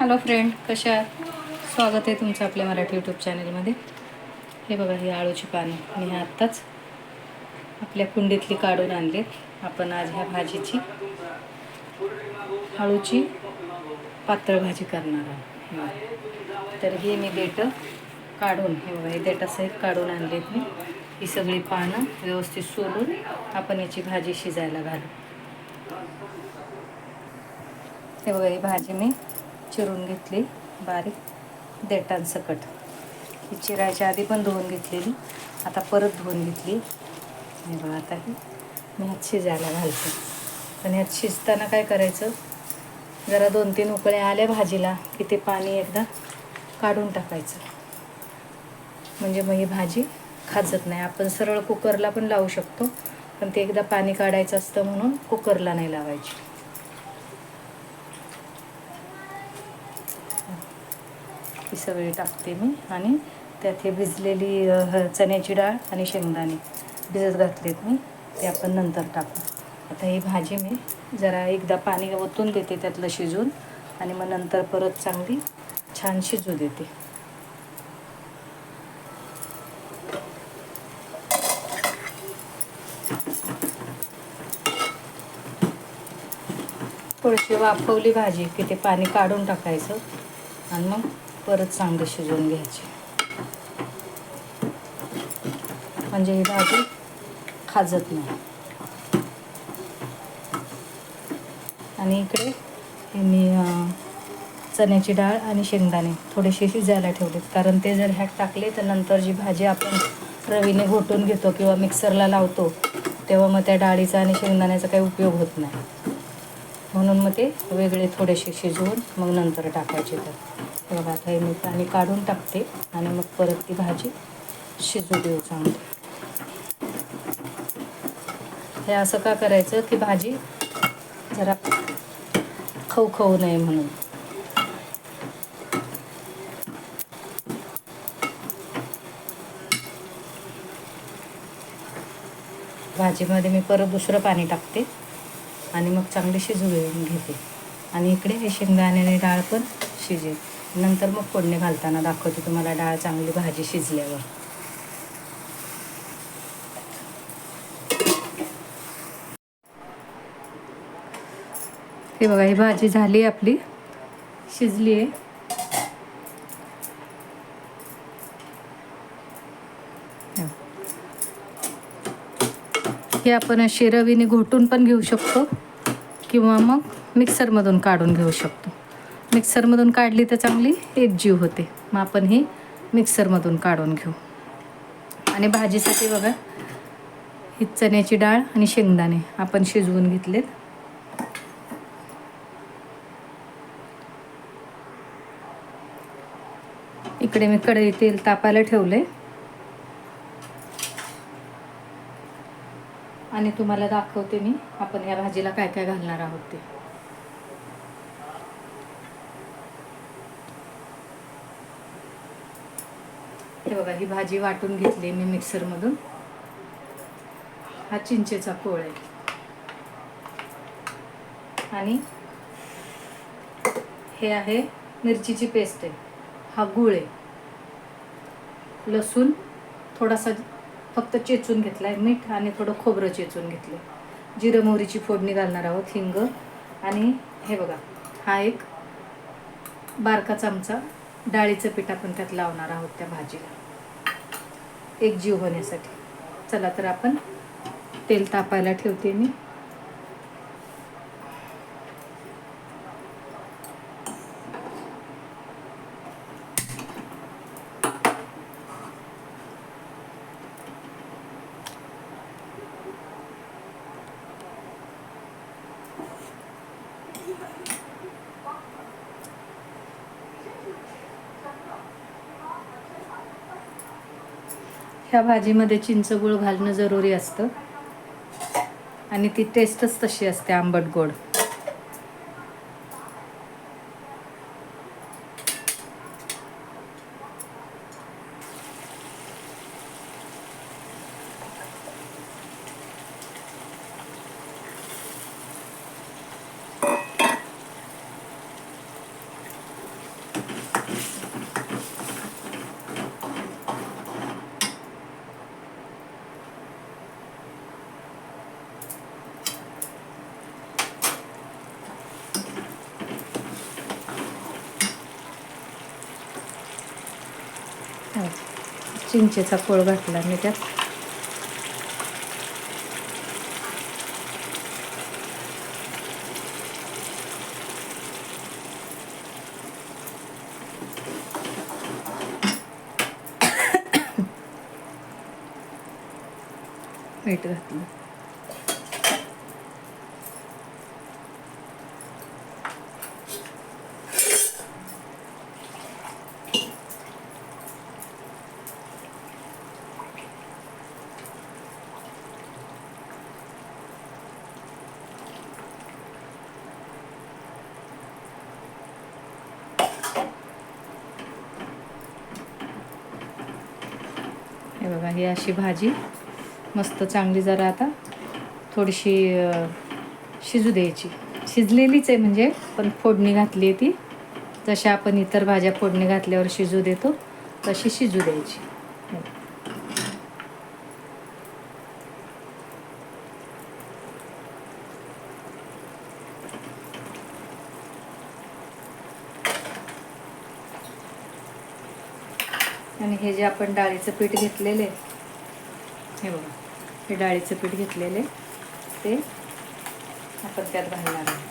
Hello friend कशा स्वागत आहे तुमचं आपल्या मराठी यूट्यूब चॅनलमध्ये हे बघा ही आळूची पानं. मी हे आत्ताच आपल्या कुंडीतली काढून आणलेत. आपण आज ह्या भाजीची आळूची पातळ भाजी करणार आहोत. तर हे मी देठं काढून हे बघा हे देटासहित काढून आणलेत मी. ही सगळी पानं व्यवस्थित सोलून आपण याची भाजी शिजायला घालू. हे बघा ही भाजी मी चिरून घेतली बारीक देटांसकट ही चिरायच्या आधी पण धुवून घेतलेली आता परत धुवून घेतली. हे बघा आता ही मी ह्यात शिजायला घालते. पण ह्यात शिजताना काय करायचं? जरा दोन तीन उकळ्या आल्या भाजीला की ते पाणी एकदा काढून टाकायचं. म्हणजे मग ही भाजी खाजत नाही. आपण सरळ कुकरला पण लावू शकतो पण ते एकदा पाणी काढायचं असतं म्हणून कुकरला नाही लावायची. ही सगळी टाकते मी आणि त्यात हे भिजलेली चण्याची डाळ आणि शेंगदाणे भिजत घातलेत मी. ते आपण नंतर टाकू. आता ही भाजी मी जरा एकदा पाणी ओतून देते त्यातलं शिजून आणि मग नंतर परत चांगली छान शिजू देते. थोडीशी वाफवली भाजी की ते पाणी काढून टाकायचं आणि मग परत चांगले शिजवून घ्यायचे. म्हणजे ही भाजी खाजत नाही. आणि इकडे मी चण्याची डाळ आणि शेंगदाणे थोडेसे शिजायला ठेवलेत. कारण ते जर ह्यात टाकले तर नंतर जी भाजी आपण रवीने घोटून घेतो किंवा मिक्सरला लावतो तेव्हा मग त्या डाळीचा आणि शेंगदाण्याचा काही उपयोग होत नाही. म्हणून मग ते वेगळे थोडेसे शिजवून मग नंतर टाकायचे तर बघा आता हे मी पाणी काढून टाकते आणि मग परत ती भाजी शिजू देऊ चांगली हे असं का करायचं की भाजी जरा खाऊ खाऊ नये म्हणून. भाजीमध्ये मी परत दुसरं पाणी टाकते आणि मग चांगली शिजवून घेते. आणि इकडे हे शेंगदाण्याने डाळ पण शिजेल. नंतर मग फोडणी घालताना दाखवते तुम्हाला डाळ चांगली भाजी शिजल्यावर. हे बघा ही भाजी झाली आपली. शिजली आहे. हे आपण अशी रवीने घोटून पण घेऊ शकतो किंवा मग मिक्सरमधून काढून घेऊ शकतो. मिक्सरमधून काढली तर चांगली एक जीव होते. मग आपण ही मिक्सरमधून काढून घेऊ. आणि भाजीसाठी बघा ही चण्याची डाळ आणि शेंगदाणे आपण शिजवून घेतलेत. इकडे मी कढई तेल तापायला ठेवले आणि तुम्हाला दाखवते मी आपण या भाजीला काय काय घालणार आहोत ते. हे बघा ही भाजी वाटून घेतली मी मिक्सरमधून. हा चिंचेचा कोळ आहे. आणि हे आहे मिरचीची पेस्ट आहे. हा गुळ आहे. लसूण थोडासा फक्त चेचून घेतला आहे मीठ आणि थोडं खोबरं चेचून घेतलं जिरं मोहरीची फोडणी घालणार आहोत हिंग. आणि हे बघा हा एक बारका चमचा डाळीचं पीठ आपण त्यात लावणार आहोत त्या भाजीला. एक जीव होण्यासाठी. चला तर आपण तेल तापायला ठेवते मी. ह्या भाजीमध्ये चिंचगुळ घालणं जरुरी असतं. आणि ती टेस्टच तशी असते आंबट गोड. हा. चिंचेचा कोळ घातला मी त्यात मीठ घातलं हे बघा ही अशी भाजी. मस्त चांगली जरा आता थोडीशी शिजू द्यायची. शिजलेलीच आहे म्हणजे पण फोडणी घातली आहे ती. जशा आपण इतर भाज्या फोडणी घातल्यावर शिजू देतो तशी शिजू द्यायची. आणि हे जे आपण डाळीचं पीठ घेतलेले हे बघा. हे डाळीचं पीठ घेतलेले ते आपण त्यात घालणार आहे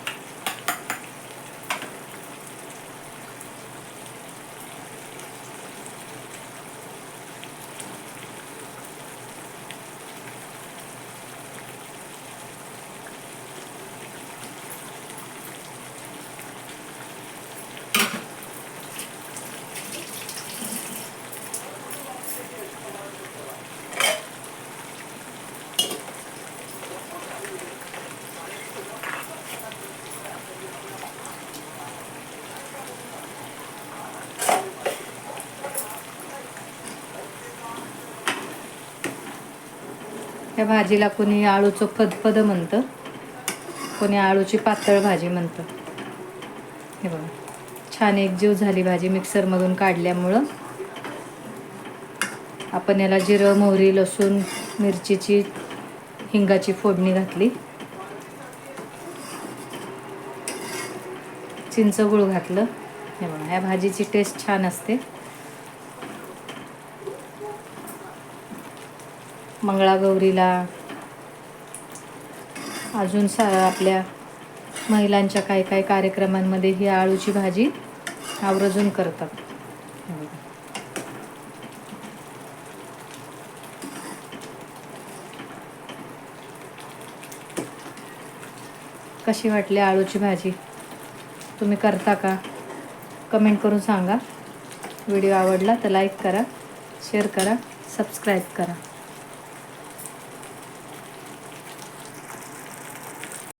ह्या भाजीला कोणी आळूचं फदफद म्हणतं. कोणी आळूची पातळ भाजी म्हणतं. हे बघा. छान एकजीव झाली भाजी मिक्सरमधून काढल्यामुळं. आपण याला जिरं मोहरी लसूण मिरचीची हिंगाची फोडणी घातली. चिंच गुळ घातलं. हे बघा ह्या भाजीची टेस्ट छान असते. मंगळागौरीला अजून सा आपल्या महिलांच्या काही काही कार्यक्रमांमध्ये ही आळूची भाजी आवर्जून करतात. कशी वाटली आळूची भाजी? तुम्ही करता का? कमेंट करून सांगा. व्हिडिओ आवडला तर लाईक करा शेअर करा सबस्क्राईब करा.